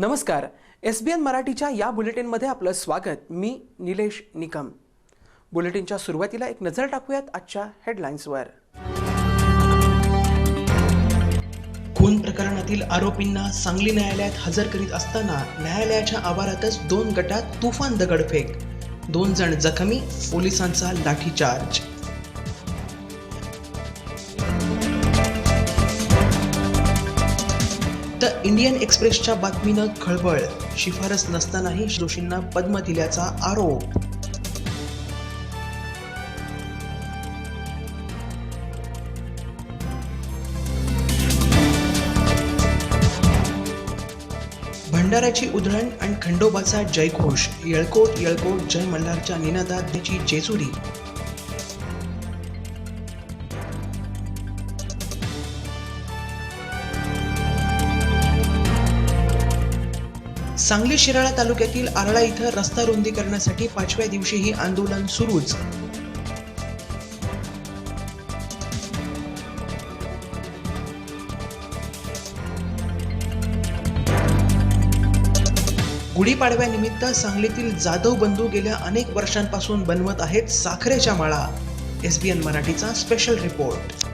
नमस्कार. एस बी एन मराठीच्या या बुलेटिनमध्ये आपलं स्वागत. मी निलेश निकम. बुलेटिनच्या सुरुवातीला एक नजर टाकूयात आजच्या हेडलाईन्सवर खून प्रकरणातील आरोपींना सांगली न्यायालयात हजर करीत असताना न्यायालयाच्या आवारातच दोन गटात तुफान दगडफेक. दोन जण जखमी पोलिसांचा लाठीचार्ज. द इंडियन एक्सप्रेसच्या बातमीनं खळबळ. शिफारस नसतानाही जोशींना पद्म दिल्याचा आरोप. भंडाऱ्याची उधळण आणि खंडोबाचा जयघोष. येळकोट येळकोट जय मल्हारच्या निनादात त्याची जेजुरी. सांगली शिराळा तालुक्यातील आरळा इथं रस्ता रुंदीकरणासाठी पाचव्या दिवशीही आंदोलन सुरूच. गुढीपाडव्यानिमित्त सांगलीतील जाधव बंधू गेल्या अनेक वर्षांपासून बनवत आहेत साखरेच्या माळा. एस एन मराठीचा स्पेशल रिपोर्ट